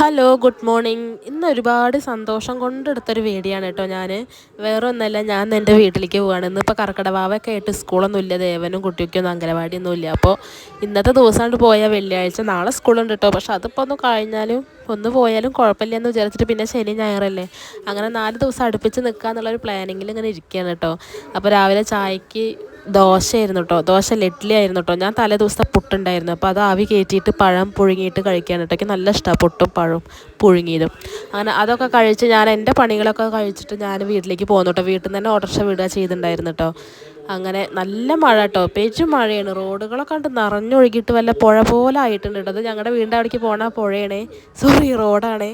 Hello good morning ഇന്ന് ഒരുപാട് സന്തോഷം കൊണ്ടെടുത്തൊരു വീഡിയോ ആണ് കേട്ടോ ഞാൻ വേറെ ഒന്നല്ല ഞാൻ എന്റെ വീട്ടിലേക്ക് പോവുകയാണ് ഇന്നിപ്പോൾ കർക്കിടവാവൊക്കെ ആയിട്ട് സ്കൂളൊന്നും ഇല്ല. ദേവനും കുട്ടിക്കൊന്നും അംഗനവാടിയൊന്നും ഇല്ല. അപ്പോൾ ഇന്നത്തെ ദിവസമായിട്ട് പോയ വെള്ളിയാഴ്ച. നാളെ സ്കൂളുണ്ട് കേട്ടോ. പക്ഷെ അതിപ്പോൾ ഒന്ന് കഴിഞ്ഞാലും ഒന്ന് പോയാലും കുഴപ്പമില്ല എന്ന് വിചാരിച്ചിട്ട് പിന്നെ ശനി ഞായറല്ലേ അങ്ങനെ നാല് ദിവസം അടുപ്പിച്ച് നിൽക്കുക എന്നുള്ളൊരു പ്ലാനിങ്ങിൽ ഇങ്ങനെ ഇരിക്കുകയാണ് കേട്ടോ. അപ്പോൾ രാവിലെ ചായക്ക് ദോശയായിരുന്നു കേട്ടോ ദോശ ലെഡ്ലി ആയിരുന്നു കേട്ടോ ഞാൻ തലേ ദിവസത്തെ പുട്ടുണ്ടായിരുന്നു. അപ്പോൾ അത് ആവി കയറ്റിയിട്ട് പഴം പുഴുങ്ങിയിട്ട് കഴിക്കാൻ കേട്ടോ നല്ല ഇഷ്ടമാണ് പുട്ടും പഴവും പുഴുങ്ങിയതും. അങ്ങനെ അതൊക്കെ കഴിച്ച് ഞാൻ എന്റെ പണികളൊക്കെ കഴിച്ചിട്ട് ഞാൻ വീട്ടിലേക്ക് പോകുന്നു കേട്ടോ വീട്ടിൽ നിന്ന് തന്നെ ഓട്ടോറിക്ഷ വിടുക ചെയ്തിട്ടുണ്ടായിരുന്നു കേട്ടോ അങ്ങനെ നല്ല മഴ കേട്ടോ പേച്ചും മഴയാണ്. റോഡുകളൊക്കെ കണ്ട് നിറഞ്ഞൊഴുകിയിട്ട് വല്ല പുഴ പോലെ ആയിട്ടുണ്ട് കേട്ടോ അത് ഞങ്ങളുടെ വീടിന്റെ അവിടേക്ക് പോണ പുഴയാണേ. സോറി റോഡാണേ.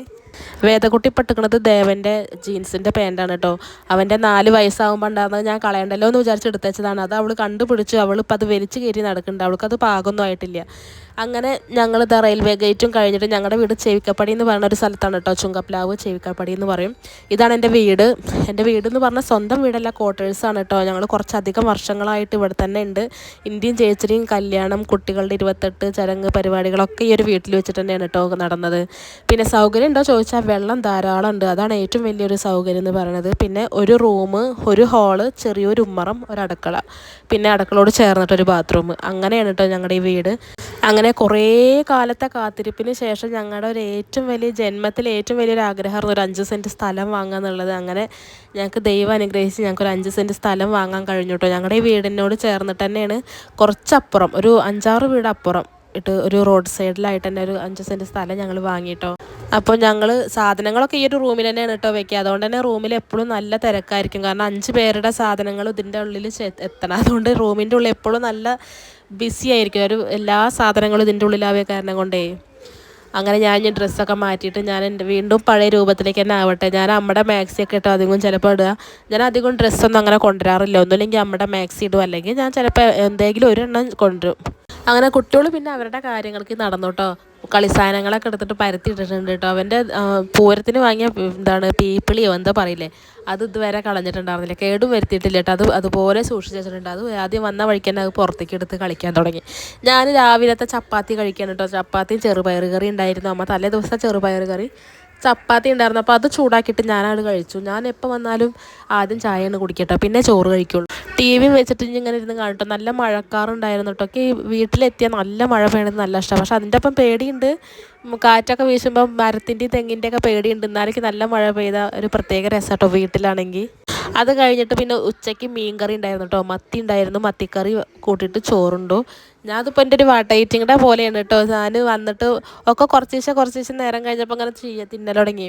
വേദക്കുട്ടി പെട്ടുക്കണത് ദേവന്റെ ജീൻസിന്റെ പാന്റാണ് കേട്ടോ അവന്റെ നാല് വയസ്സാകുമ്പോൾ ഉണ്ടാകുന്നത് ഞാൻ കളയണ്ടല്ലോ എന്ന് വിചാരിച്ച് എടുത്തുവെച്ചതാണ് അത് അവൾ കണ്ടുപിടിച്ചു. അവൾ ഇപ്പം അത് വലിച്ചു കയറി നടക്കുന്നുണ്ട്. അവൾക്കത് പാകൊന്നും ആയിട്ടില്ല. അങ്ങനെ ഞങ്ങൾ ഇതാ റെയിൽവേ ഗേറ്റും കഴിഞ്ഞിട്ട് ഞങ്ങളുടെ വീട് ചെവിക്കപ്പടി എന്ന് പറയുന്ന ഒരു സ്ഥലത്താണ് കേട്ടോ ചുങ്കപ്ലാവ് ചെവിക്കപ്പടി എന്ന് പറയും. ഇതാണ് എന്റെ വീട്. എന്റെ വീട് എന്ന് പറഞ്ഞാൽ സ്വന്തം വീടല്ല ക്വാർട്ടേഴ്സാണ് കേട്ടോ ഞങ്ങൾ കുറച്ചധികം വർഷങ്ങളായിട്ട് ഇവിടെ തന്നെ ഉണ്ട്. ഇന്ത്യൻ ചേച്ചിരിയും കല്യാണം കുട്ടികളുടെ ഇരുപത്തെട്ട് ചരങ്ങ് പരിപാടികളൊക്കെ ഈ ഒരു വീട്ടിൽ വെച്ചിട്ട് തന്നെയാണ് കേട്ടോ നടന്നത്. പിന്നെ സൗകര്യം ഉണ്ടോ ചോദിച്ചാൽ വെള്ളം ധാരാളം ഉണ്ട് അതാണ് ഏറ്റവും വലിയൊരു സൗകര്യം എന്ന് പറയുന്നത്. പിന്നെ ഒരു റൂം ഒരു ഹാൾ ചെറിയൊരു ഉമ്മറം ഒരു അടുക്കള പിന്നെ അടുക്കളോട് ചേർന്നിട്ടൊരു ബാത്റൂം. അങ്ങനെയാണ് കേട്ടോ ഞങ്ങളുടെ ഈ വീട്. അങ്ങനെ കുറേ കാലത്തെ കാത്തിരിപ്പിന് ശേഷം ഞങ്ങളുടെ ഒരു ഏറ്റവും വലിയ ജന്മത്തിൽ ഏറ്റവും വലിയൊരു ആഗ്രഹമായിരുന്നു ഒരു അഞ്ച് സെന്റ് സ്ഥലം വാങ്ങുക എന്നുള്ളത്. അങ്ങനെ ഞങ്ങൾക്ക് ദൈവം അനുഗ്രഹിച്ച് ഞങ്ങൾക്ക് ഒരു അഞ്ച് സെന്റ് സ്ഥലം വാങ്ങാൻ കഴിഞ്ഞു കേട്ടോ ഞങ്ങളുടെ ഈ വീടിനോട് ചേർന്നിട്ട് തന്നെയാണ് കുറച്ചപ്പുറം ഒരു അഞ്ചാറ് വീട് അപ്പുറം ഇട്ട് ഒരു റോഡ് സൈഡിലായിട്ട് തന്നെ ഒരു അഞ്ച് സെന്റ് സ്ഥലം ഞങ്ങൾ വാങ്ങിയിട്ടോ അപ്പോൾ ഞങ്ങൾ സാധനങ്ങളൊക്കെ ഈ ഒരു റൂമിൽ തന്നെയാണ് കേട്ടോ വെക്കുക. അതുകൊണ്ട് തന്നെ റൂമിൽ എപ്പോഴും നല്ല തിരക്കായിരിക്കും. കാരണം അഞ്ച് പേരുടെ സാധനങ്ങൾ ഇതിന്റെ ഉള്ളിൽ എത്തണം. അതുകൊണ്ട് റൂമിന്റെ ഉള്ളിൽ എപ്പോഴും നല്ല ബിസി ആയിരിക്കും. ഒരു എല്ലാ സാധനങ്ങളും ഇതിന്റെ ഉള്ളിലാവേ കാരണം കൊണ്ടേ. അങ്ങനെ ഞാൻ ഈ ഡ്രസ്സൊക്കെ മാറ്റിയിട്ട് ഞാൻ എന്റെ വീണ്ടും പഴയ രൂപത്തിലേക്ക് തന്നെ ആവട്ടെ. ഞാൻ അമ്മയുടെ മാക്സി ഒക്കെ ഇട്ടോ അധികം ചിലപ്പോൾ ഇടുക. ഞാൻ അധികം ഡ്രസ്സൊന്നും അങ്ങനെ കൊണ്ടുവരാറില്ല. ഒന്നുമില്ലെങ്കിൽ അമ്മയുടെ മാക്സി ഇടും. അല്ലെങ്കിൽ ഞാൻ ചിലപ്പോൾ എന്തെങ്കിലും ഒരെണ്ണം കൊണ്ടുവരും. അങ്ങനെ കുട്ടികൾ പിന്നെ അവരുടെ കാര്യങ്ങൾക്ക് നടന്നു കേട്ടോ കളി സാധനങ്ങളൊക്കെ എടുത്തിട്ട് പരത്തി ഇട്ടിട്ടുണ്ട് കേട്ടോ. അവന്റെ പൂരത്തിന് വാങ്ങിയ എന്താണ് പീപ്പിളിയോ എന്താ പറയില്ലേ? അത് ഇതുവരെ കളഞ്ഞിട്ടുണ്ടായിരുന്നില്ല. കേടും വരുത്തിയിട്ടില്ല കേട്ടോ. അത് അതുപോലെ സൂക്ഷിച്ച് വെച്ചിട്ടുണ്ട്. അത് ആദ്യം വന്ന വഴിക്ക് തന്നെ അത് പുറത്തേക്ക് എടുത്ത് കളിക്കാൻ തുടങ്ങി. ഞാൻ രാവിലത്തെ ചപ്പാത്തി കഴിക്കാൻ കേട്ടോ. ചപ്പാത്തിയും ചെറുപയർ കറി ഉണ്ടായിരുന്നു. അമ്മ തലേ ദിവസം ചെറുപയർ കറി ചപ്പാത്തി ഉണ്ടായിരുന്നു. അപ്പോൾ അത് ചൂടാക്കിയിട്ട് ഞാനത് കഴിച്ചു. ഞാൻ എപ്പോൾ വന്നാലും ആദ്യം ചായയാണ് കുടിക്കട്ടോ. പിന്നെ ചോറ് കഴിക്കുള്ളൂ. ടി വി വെച്ചിട്ട് ഇങ്ങനെ ഇരുന്ന് കാണട്ടോ. നല്ല മഴക്കാറുണ്ടായിരുന്നു കേട്ടോ. ഒക്കെ വീട്ടിലെത്തിയാൽ നല്ല മഴ പെയ്യണമെന്ന് നല്ല ഇഷ്ടമാണ്. പക്ഷെ അതിന്റെ ഒപ്പം പേടിയുണ്ട്. കാറ്റൊക്കെ വീശുമ്പോൾ മരത്തിന്റെയും തെങ്ങിന്റെയൊക്കെ പേടിയുണ്ട്. എന്നാലേക്ക് നല്ല മഴ പെയ്ത ഒരു പ്രത്യേക രസം കേട്ടോ വീട്ടിലാണെങ്കിൽ അത് കഴിഞ്ഞിട്ട് പിന്നെ ഉച്ചയ്ക്ക് മീൻ കറി ഉണ്ടായിരുന്നു കേട്ടോ മത്തി ഉണ്ടായിരുന്നു. മത്തിക്കറി കൂട്ടിയിട്ട് ചോറുണ്ടോ. ഞാനതിപ്പോൾ എന്റെ ഒരു വാട്ടൈറ്റിങ്ങിന്റെ പോലെയാണ് കേട്ടോ ഞാൻ വന്നിട്ട് ഒക്കെ കുറച്ച് ദിവസം കുറച്ച് ദിവസം നേരം കഴിഞ്ഞപ്പോൾ അങ്ങനെ ചെയ്യാൻ തിന്നൽ തുടങ്ങി.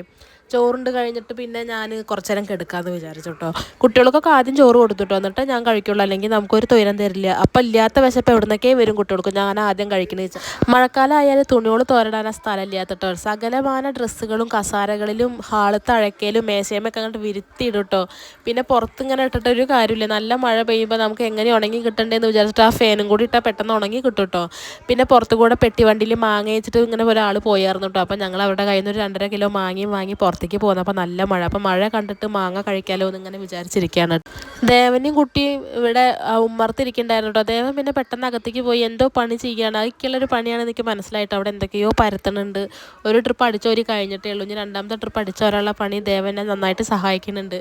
ചോറുണ്ട് കഴിഞ്ഞിട്ട് പിന്നെ ഞാൻ കുറച്ച് നേരം കെടുക്കാമെന്ന് വിചാരിച്ചു കേട്ടോ കുട്ടികൾക്കൊക്കെ ആദ്യം ചോറ് കൊടുത്തിട്ടോ എന്നിട്ട് ഞാൻ കഴിക്കുള്ളൂ. അല്ലെങ്കിൽ നമുക്കൊരു തൊയിരം തരില്ല. അപ്പം ഇല്ലാത്ത വിശപ്പ് എവിടുന്നൊക്കെ വരും കുട്ടികൾക്ക്? ഞാൻ ആദ്യം കഴിക്കുന്നത് വെച്ചാൽ മഴക്കാലം ആയാലും തുണികൾ തോരടാൻ സ്ഥലം ഇല്ലാത്തട്ടോ സകലമാന ഡ്രസ്സുകളും കസാരകളിലും ഹാളത്ത് അഴക്കയിലും മേശയമൊക്കെ അങ്ങോട്ട് വിരുത്തിയിടും കേട്ടോ പിന്നെ പുറത്ത് ഇങ്ങനെ ഇട്ടിട്ട് ഒരു കാര്യമില്ല. നല്ല മഴ പെയ്യുമ്പോൾ നമുക്ക് എങ്ങനെ ഉണങ്ങി കിട്ടണ്ടേന്ന് വിചാരിച്ചിട്ട് ആ ഫാനും കൂടി ഇട്ടാൽ പെട്ടെന്ന് ഉണങ്ങി കിട്ടും കേട്ടോ പിന്നെ പുറത്തു കൂടെ പെട്ടി വണ്ടിയിൽ മാങ്ങ വെച്ചിട്ട് ഇങ്ങനെ ഒരാൾ പോയായിരുന്നു കേട്ടോ അപ്പം ഞങ്ങൾ അവരുടെ കയ്യിൽ നിന്ന് ഒരു രണ്ടര കിലോ മാങ്ങയും വാങ്ങി പുറത്തേക്ക് പോകുന്നത് അപ്പോൾ നല്ല മഴ. അപ്പോൾ മഴ കണ്ടിട്ട് മാങ്ങ കഴിക്കാലോ എന്ന് ഇങ്ങനെ വിചാരിച്ചിരിക്കുകയാണ് ദേവനും കുട്ടിയും ഇവിടെ ഉമ്മർത്തിരിക്കണ്ടായിരുന്നു കേട്ടോ. ദേവൻ പിന്നെ പെട്ടെന്ന് അകത്തേക്ക് പോയി എന്തോ പണി ചെയ്യുകയാണ്. അതൊക്കെയുള്ളൊരു പണിയാണ് എനിക്ക് മനസ്സിലായിട്ട്. അവിടെ എന്തൊക്കെയോ പരത്തണുണ്ട്. ഒരു ട്രിപ്പ് അടിച്ചവർ കഴിഞ്ഞിട്ടേ ഉള്ളൂ. ഇനി രണ്ടാമത്തെ ട്രിപ്പ് അടിച്ചോരാനുള്ള പണി ദേവനെ നന്നായിട്ട് സഹായിക്കുന്നുണ്ട്.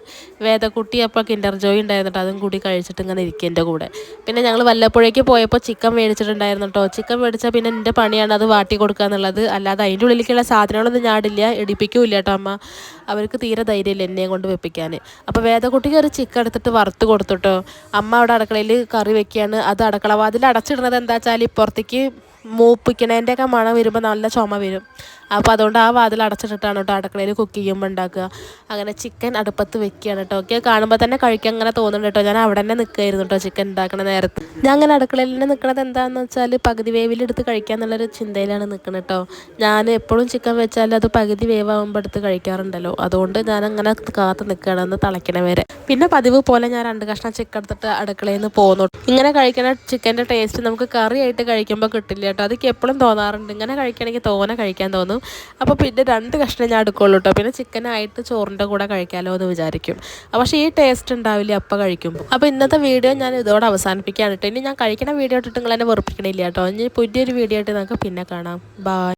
വേദക്കുട്ടി അപ്പോൾ കിൻഡർ ജോയ് ഉണ്ടായിരുന്നു അതും കൂടി കഴിച്ചിട്ട് ഇങ്ങനെ ഇരിക്കും എന്റെ കൂടെ. പിന്നെ ഞങ്ങൾ വല്ലപ്പുഴയ്ക്ക് പോയപ്പോൾ ചിക്കൻ മേടിച്ചിട്ടുണ്ടായിരുന്നു കേട്ടോ. ചിക്കൻ മേടിച്ചാൽ പിന്നെ എന്റെ പണിയാണ് അത് വാട്ടി കൊടുക്കുക എന്നുള്ളത് അല്ലാതെ അതിന്റെ ഉള്ളിലേക്കുള്ള സാധനങ്ങളൊന്നും ഞാടില്ല ഇടിപ്പിക്കൂല കേട്ടോ അമ്മ. അവർക്ക് തീരെ ധൈര്യമില്ല എന്നെയും കൊണ്ട് വെപ്പിക്കാൻ. അപ്പോൾ വേദക്കുട്ടിക്ക് ഒരു ചിക്കൻ എടുത്തിട്ട് വറുത്ത് കൊടുത്തിട്ടോ അമ്മ അവിടെ അടുക്കളയിൽ കറി വെക്കുകയാണ്. അത് അടുക്കള വാതിൽ അടച്ചിടുന്നത് എന്താ വെച്ചാൽ ഇപ്പുറത്തേക്ക് മൂപ്പിക്കണേന്റെയൊക്കെ മണം വരുമ്പോൾ നല്ല ചുമ വരും. അപ്പോൾ അതുകൊണ്ട് ആ വാതിൽ അടച്ചിട്ടിട്ടാണ് കേട്ടോ അടുക്കളയിൽ കുക്ക് ചെയ്യുമ്പോൾ ഉണ്ടാക്കുക. അങ്ങനെ ചിക്കൻ അടുപ്പത്ത് വെക്കുകയാണ് കേട്ടോ ഓക്കെ കാണുമ്പോൾ തന്നെ കഴിക്കാൻ അങ്ങനെ തോന്നുന്നുണ്ട് കേട്ടോ ഞാൻ അവിടെ തന്നെ നിൽക്കുകയായിരുന്നു കേട്ടോ ചിക്കൻ ഉണ്ടാക്കണ നേരത്ത്. ഞാൻ അങ്ങനെ അടുക്കളയിൽ തന്നെ നിൽക്കണത് എന്താണെന്ന് വെച്ചാൽ പകുതി വേവിലെടുത്ത് കഴിക്കുക എന്നുള്ളൊരു ചിന്തയിലാണ് നിൽക്കുന്നത് കേട്ടോ ഞാൻ എപ്പോഴും ചിക്കൻ വെച്ചാൽ അത് പകുതി വേവാകുമ്പോൾ എടുത്ത് കഴിക്കാറുണ്ടല്ലോ. അതുകൊണ്ട് ഞാൻ അങ്ങനെ കാത്ത് നിൽക്കുകയാണ് ഒന്ന് തിളയ്ക്കണ വരെ. പിന്നെ പതിവ് പോലെ ഞാൻ രണ്ട് കഷ്ണം ചിക്കൻ എടുത്തിട്ട് അടുക്കളയിൽ നിന്ന് പോകുന്നു ഇങ്ങനെ കഴിക്കുന്ന ചിക്കന്റെ ടേസ്റ്റ് നമുക്ക് കറിയായിട്ട് കഴിക്കുമ്പോൾ കിട്ടില്ല കേട്ടോ. അതൊക്കെ എപ്പോഴും തോന്നാറുണ്ട്. ഇങ്ങനെ കഴിക്കണമെങ്കിൽ തോനെ കഴിക്കാൻ തോന്നും. അപ്പോൾ പിന്നെ രണ്ട് കഷ്ണം ഞാൻ എടുക്കുള്ളൂ കേട്ടോ പിന്നെ ചിക്കനായിട്ട് ചോറിന്റെ കൂടെ കഴിക്കാമല്ലോ എന്ന് വിചാരിക്കും. പക്ഷേ ഈ ടേസ്റ്റ് ഉണ്ടാവില്ല അപ്പം കഴിക്കുമ്പോൾ അപ്പോൾ ഇന്നത്തെ വീഡിയോ ഞാൻ ഇതോടെ അവസാനിപ്പിക്കുകയാണ് കേട്ടോ ഇനി ഞാൻ കഴിക്കുന്ന വീഡിയോ ഇട്ടിട്ട് നിങ്ങൾ എന്നെ വെറുപ്പിക്കണില്ല കേട്ടോ ഇനി പുതിയൊരു വീഡിയോ ആയിട്ട് നമുക്ക് പിന്നെ കാണാം. ബായ്